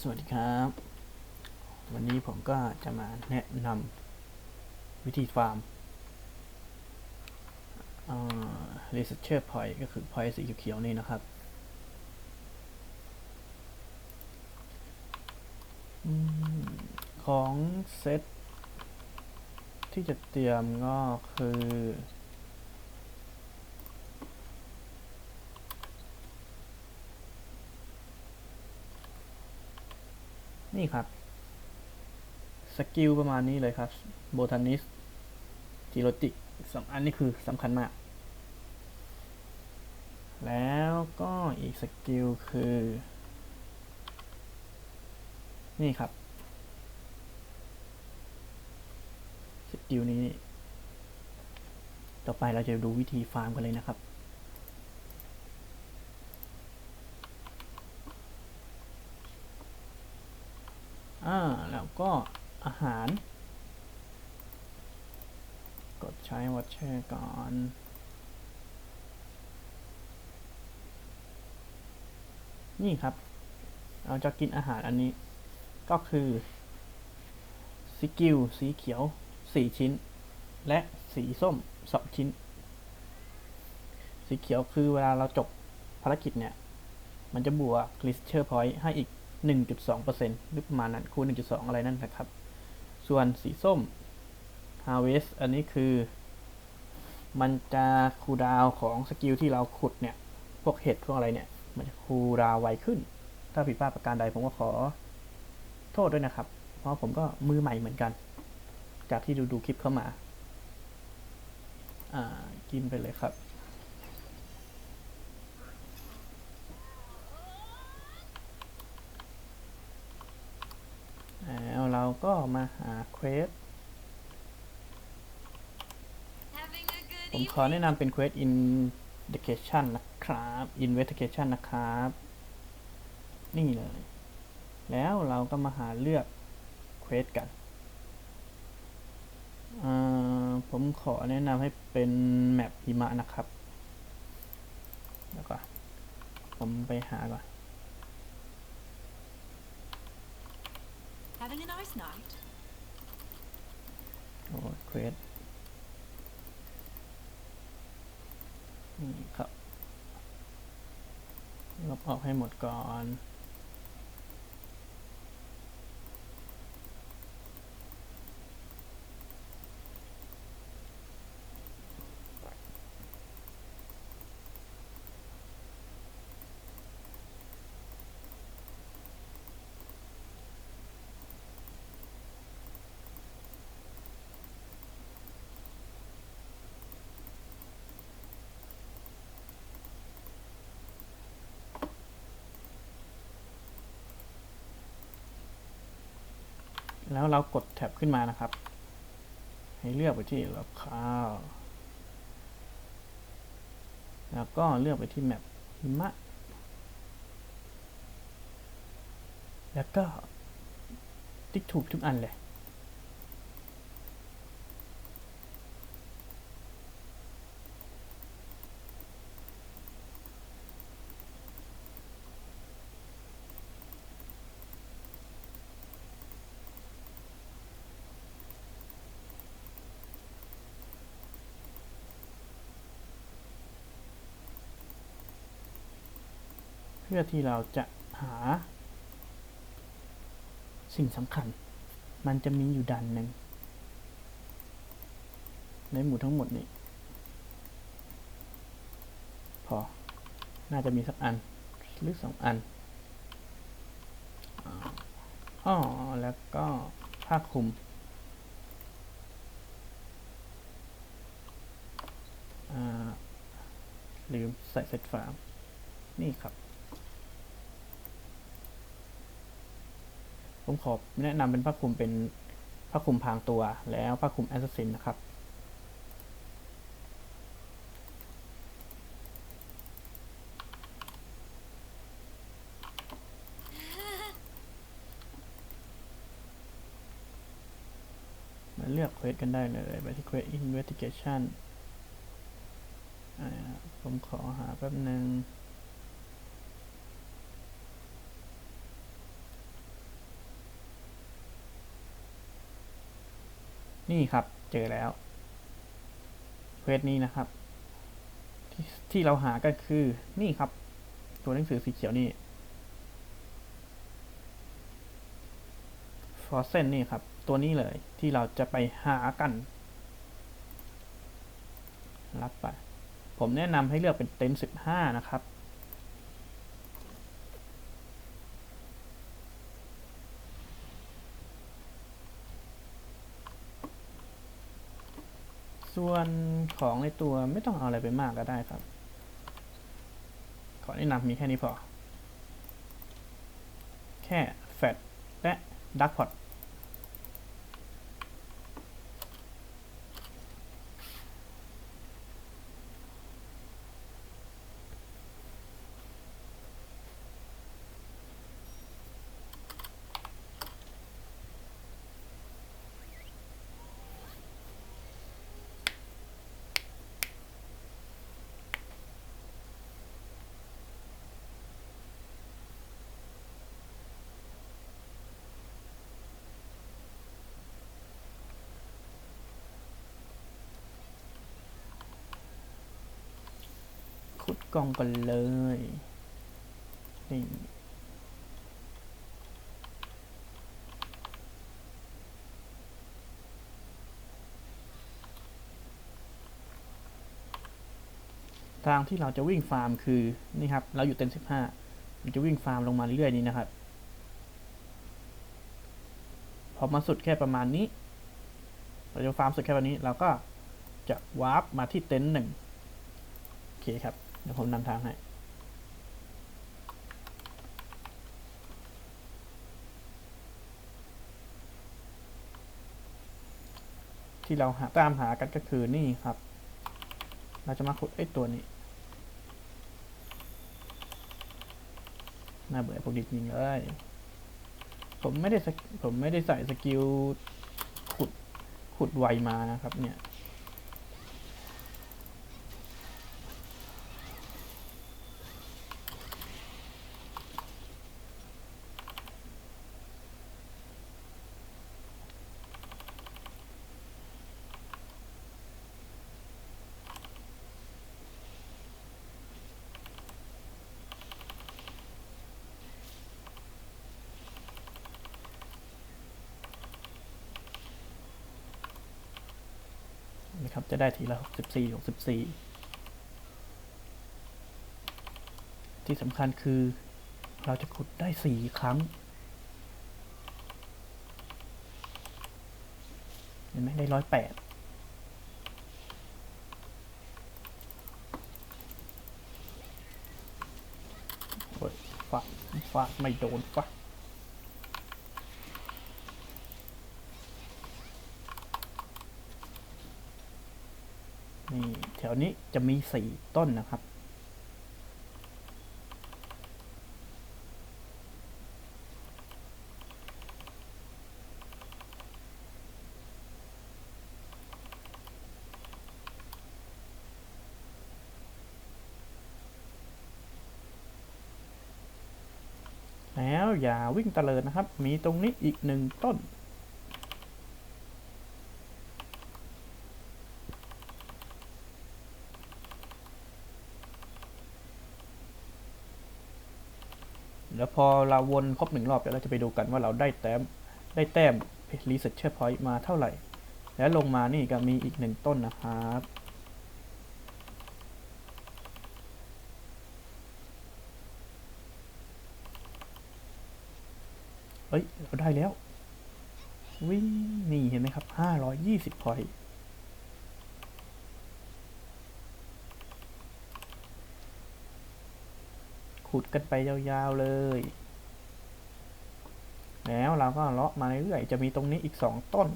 สวัสดีครับ วันนี้ผมก็จะมาแนะนำวิธีฟาร์มเอ่อ researcher point ก็คือ point สีเขียวๆนี่นะครับ ของเซตที่จะเตรียมก็คือ นี่ครับ สกิลประมาณนี้เลยครับโบทานิสจิโรติกสองอันนี้คือสำคัญมาก แล้วก็อีกสกิลคือ นี่ครับ สกิลนี้ ต่อไปเราจะดูวิธีฟาร์มกันเลยนะครับ อ่าแล้วก็อาหาร กดใช้วัชเชร์ก่อนนี่ครับ เราจะกินอาหารอันนี้ ก็คือสกิลสีเขียว 4 ชิ้น และสีส้ม 2 ชิ้น สีเขียวคือเวลาเราจบภารกิจเนี่ย มันจะบวก l i s t e r point ให้อีก 1.2%หรือประมาณนั้นคูณ1.2 อะไรนั่นนะครับ ส่วนสีส้ม harvest อันนี้คือ มันจะคูดาวของสกิลที่เราขุดเนี่ย พวกเห็ดพวกอะไรเนี่ย มันจะคูดาวไวขึ้น ถ้าผิดพลาดประการใดผมก็ขอโทษด้วยนะครับ เพราะผมก็มือใหม่เหมือนกัน จากที่ดูดูคลิปเข้ามา อ่า กินไปเลยครับ แล้วเรา ก็มาหาเควส Having a good ผมขอแนะนำเป็นเควส investigation นะครับ investigation นะครับ นี่เลย แล้วเราก็มาหาเลือกเควสกันอ่าผมขอแนะนำให้เป็นแมปหิมะนะครับ แล้วก็ผมไปหาก่อน Having a nice night. โอ้เควสนี่ครับลบออกให้หมดก่อน แล้วเรากดแท็บขึ้นมานะครับ ให้เลือกไปที่รับข้าวแล้วก็เลือกไปที่แมปหิมะ แล้วก็ติ๊กถูกทุกอันเลย พื่อที่เราจะหา สิ่งสำคัญ มันจะมีอยู่ดันหนึ่งในหมู่ทั้งหมดนี้พอ น่าจะมีสักอัน หรือสองอันอ๋อแล้วก็ผ้าคลุม ลืมใส่เซตฟาร์มนี่ครับ ผมขอแนะนำเป็นผ้าคลุมเป็นผ้าคลุมพรางตัว แล้วผ้าคลุมแอสซัสซินนะครับมาเลือกเควสกันได้เลย ไปที่เควส investigation อ่าผมขอหาแป๊บหนึ่ง นี่ครับเจอแล้วเควสนี้นะครับที่ที่เราหาก็คือนี่ครับ ตัวหนังสือสีเขียวนี่ฟอสเซนนี่ครับ ตัวนี้เลยที่เราจะไปหากัน รับไป ผมแนะนำให้เลือกเป็นเต็นท์สิบห้านะครับ ส่วนของในตัวไม่ต้องเอาอะไรไปมากก็ได้ครับ ขอแนะนำมีแค่นี้พอ แค่แฟตและดักพอตขุด กล่องกันเลยนี่ทางที่เราจะวิ่งฟาร์มคือนี่ครับ เราอยู่เต็นสิบห้ามันจะวิ่งฟาร์มลงมาเรื่อยๆนี้นะครับ พอมาสุดแค่ประมาณนี้ เราจะฟาร์มสุดแค่วันนี้ เราก็จะวาร์ปมาที่เต็นท์หนึ่งโอเคครับ ดี๋ยวผมนำทางให้ที่เราหาตามหากันก็คือนี่ครับ เราจะมาขุดไอ้ตัวนี้ น่าเบื่อพวกนี้จริงเลย ผมไม่ได้ผมไม่ได้ใส่สกิลขุดขุดไวมานะครับเนี่ย ครับ จะได้ทีละ 64 64 ที่สำคัญคือเราจะขุดได้ 4 ครั้ง เห็นไหมได้ร้อยแปดโอ้ยฟาดฟาดไม่โดนฟา ดนี่แถวนี้จะมีสี่ต้นนะครับ แล้วอย่าวิ่งเตลิดนะครับ มีตรงนี้อีกหนึ่งต้น แล้วพอเราวนครบหนึ่งรอบเดี๋ยวเราจะไปดูกันว่าเราได้แต้มได้แต้ม Researcher Point มาเท่าไหร่ แล้วลงมานี่ก็มีอีกหนึ่งต้นนะครับเอ้ยเราได้แล้ววิ่งนี่เห็นไหมครับห้าร้อยยี่สิบพอยต์ ขุดกันไปยาวๆเลย แล้วเราก็เลาะมาเรื่อยๆจะมีตรงนี้อีกสองต้นน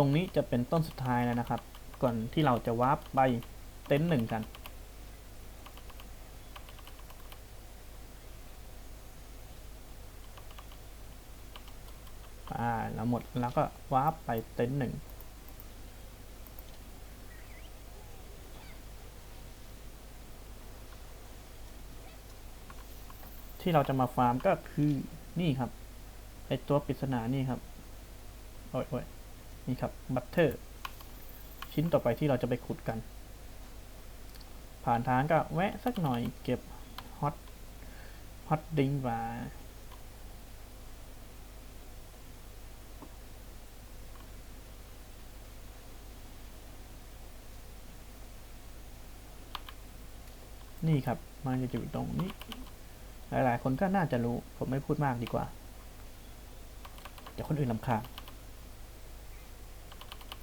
ตรงนี้จะเป็นต้นสุดท้ายแล้วนะครับ ก่อนที่เราจะวาร์ปไปเต็นท์หนึ่งกัน อ่าแล้วหมดแล้วก็วาร์ปไปเต็นท์หนึ่งที่เราจะมาฟาร์มก็คือนี่ครับไอตัวปริศนานี่ครับ โอ้ยโอ้ย นี่ครับบัตเตอร์ชิ้นต่อไปที่เราจะไปขุดกัน ผ่านทางก็แวะสักหน่อยเก็บฮอตฮอตดิงมานี่ครับ มันจะอยู่ตรงนี้ หลายๆ คนก็น่าจะรู้ ผมไม่พูดมากดีกว่า เดี๋ยวคนอื่นลำคาญ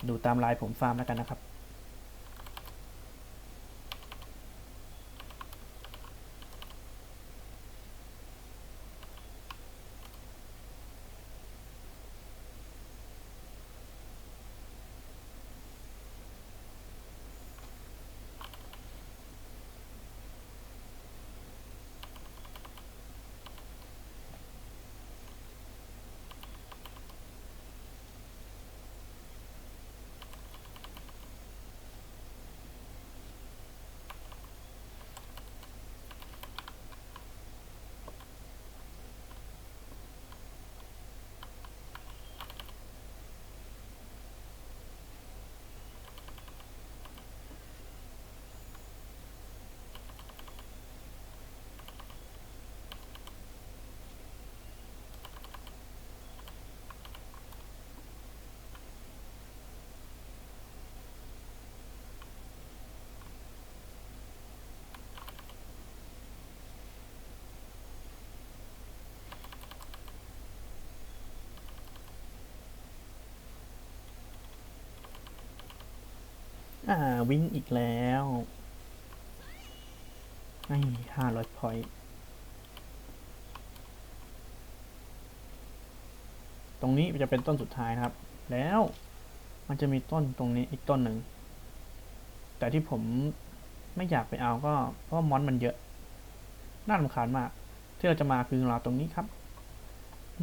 ดูตามลายผมฟาร์มแล้วกันนะครับ อ่า วิ่งอีกแล้วไอ้ห้าร้อยพอยต์ตรงนี้จะเป็นต้นสุดท้ายนะครับ แล้วมันจะมีต้นตรงนี้อีกต้นหนึ่ง แต่ที่ผมไม่อยากไปเอาก็เพราะมอนมันเยอะ น่ารำคาญมาก ที่เราจะมาคือเราตรงนี้ครับ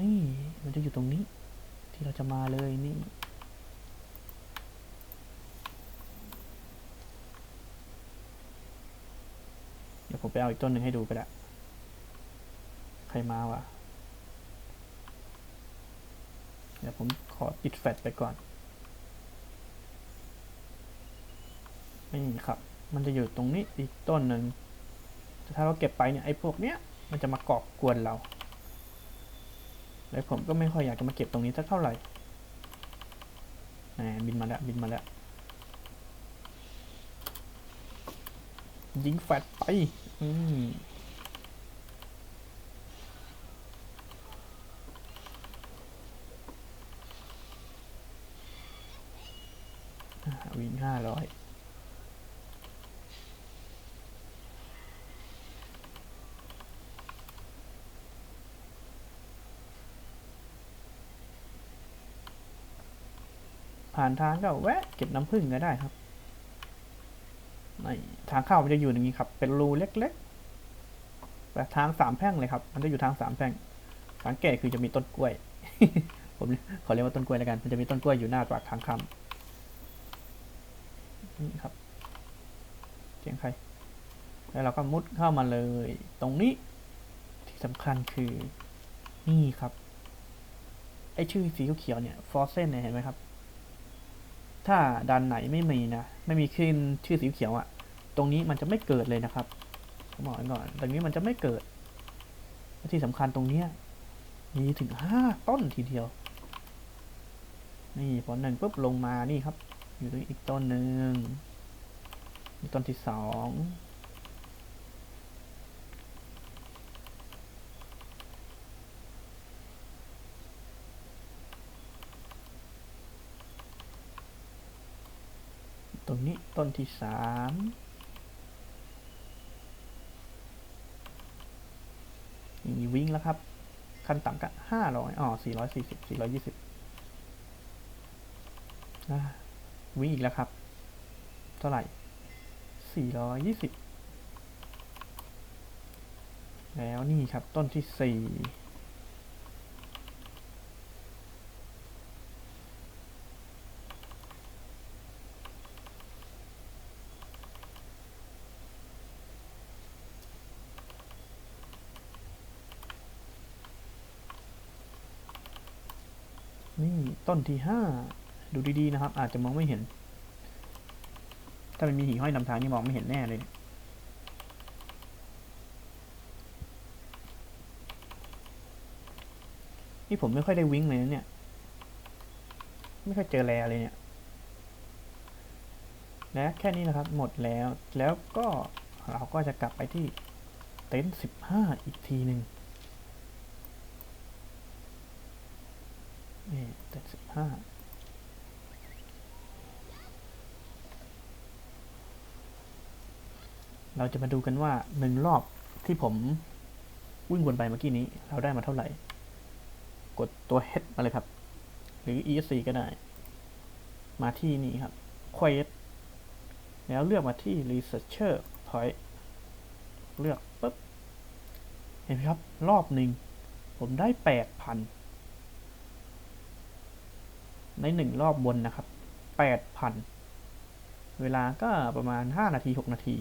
นี่มันจะอยู่ตรงนี้ ที่เราจะมาเลยนี่ เดี๋ยว ผมไปเอาอีกต้นหนึ่งให้ดูก็ได้ ใครมาวะเดี๋ยวผมขอปิดแฟลชไปก่อน นี่ครับ มันจะอยู่ตรงนี้อีกต้นหนึ่งแต่ถ้าเราเก็บไปเนี่ยไอ้พวกเนี้ยมันจะมาก่อกวนเรา แล้วผมก็ไม่ค่อยอยากจะมาเก็บตรงนี้สักเท่าไหร่แหมบินมาแล้วบินมาแล้วยิงแฟดไป อืมวิ่งห้าร้อยผ่านทางก็แวะเก็บน้ำผึ้งก็ได้ครับ ทางเข้ามันจะอยู่อย่างนี้ครับ เป็นรูเล็กๆแบบทางสามแพร่งเลยครับ มันจะอยู่ทางสามแพร่งสังเกตคือจะมีต้นกล้วย ผมขอเรียกว่าต้นกล้วยแล้วกัน มันจะมีต้นกล้วยอยู่หน้าปากทางเข้านี่ครับเสียงใคร แล้วเราก็มุดเข้ามาเลย ตรงนี้ที่สำคัญคือนี่ครับไอชื่อสีเขียวเนี่ยฟอสเซนเนี่ยเห็นไหมครับ ถ้าด้านไหนไม่มีนะ ไม่มีขึ้นชื่อสีเขียวอะ่ะ ตรงนี้มันจะไม่เกิดเลยนะครับผมบอกก่อน ตรงนี้มันจะไม่เกิด ที่สำคัญตรงเนี้ยมีถึงห้าต้นทีเดียว นี่พอหนึ่งปุ๊บลงมานี่ครับ อยู่ตรงอีกต้นหนึ่งมีต้นที่สองตรงนี้ต้นที่สามนี่ วิ่งแล้วครับ ขั้นต่ำก็ห้าร้อยอ๋อสี่ร้อยสี่สิบสี่ร้อยยี่สิบวิ่งอีกแล้วครับ เท่าไหร่สี่ร้อยยี่สิบแล้วนี่ครับต้นที่สี่ นี่ต้นที่ห้าดูดีๆนะครับ อาจจะมองไม่เห็น ถ้ามันมีหิ่งห้อยนำทางนี่มองไม่เห็นแน่เลยนี่ยนี่ผมไม่ค่อยได้วิ่งเลยนะเนี่ย ไม่ค่อยเจอแลเลยเนี่ยและแค่นี้นะครับ หมดแล้ว แล้วก็เราก็จะกลับไปที่เต็นท์สิบห้าอีกทีหนึ่งนี่ เต็นท์สิบห้าเราจะมาดูกันว่าหนึ่งรอบที่ผมวิ่งวนไปเมื่อกี้นี้ เราได้มาเท่าไหร่ กดตัว H มาเลยครับ หรือ ESC ก็ได้ มาที่นี่ครับ Quiet แล้วเลือกมาที่ Researcher Point เลือกปุ๊บ เห็นไหมครับ รอบหนึ่งผมได้แปดพัน ในหนึ่งรอบบนนะครับแปดพันเวลาก็ประมาณห้านาทีหกนาที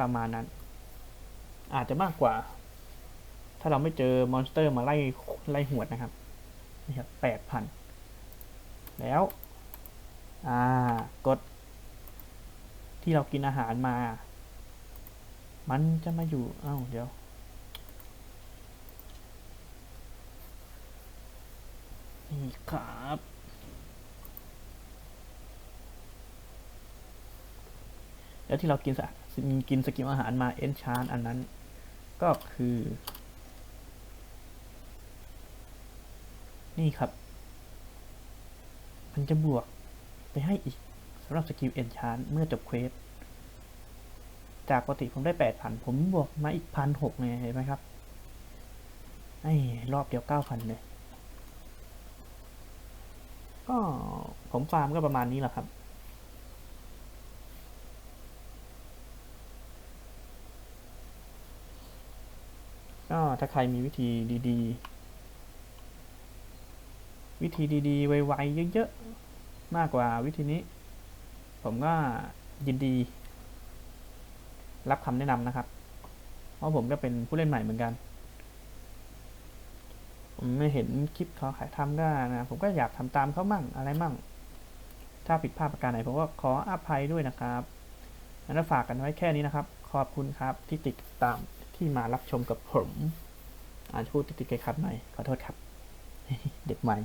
ประมาณนั้น อาจจะมากกว่า ถ้าเราไม่เจอมอนสเตอร์มาไล่ไล่หวดนะครับนี่ครับแปดพันแล้วอ่ากด ที่เรากินอาหารมา มันจะมาอยู่ เอ้า เดี๋ยว นี่ครับแล้วที่เรากินสะกินสกิมอาหารมาเอนชานอันนั้น ก็คือ นี่ครับ มันจะบวกไปให้อีกสำหรับสกิลเอนชานเมื่อจบเควสจากปกติผมได้แปดพันผมบวกมาอีกพันหกไงเห็นไหมครับไอ้รอบเดียวเก้าพันเลย ก็ผมฟาร์มก็ประมาณนี้แหละครับ ก็ถ้าใครมีวิธีดีๆ วิธีดีๆ ไวๆ เยอะๆ มากกว่าวิธีนี้ ผมก็ยินดี รับคำแนะนำนะครับ เพราะผมก็เป็นผู้เล่นใหม่เหมือนกัน ผมไม่เห็นคลิปเขาขายทำก็นะผมก็อยากทำตามเขามั่งอะไรมั่ง ถ้าผิดพลาดประการไหนผมก็ขออภัยด้วยนะครับงั้นฝากกันไว้แค่นี้นะครับ ขอบคุณครับที่ติดตามที่มารับชมกับผมอาจจะพูดติดๆขัดๆหน่อยขอโทษครับ เด็กใหม่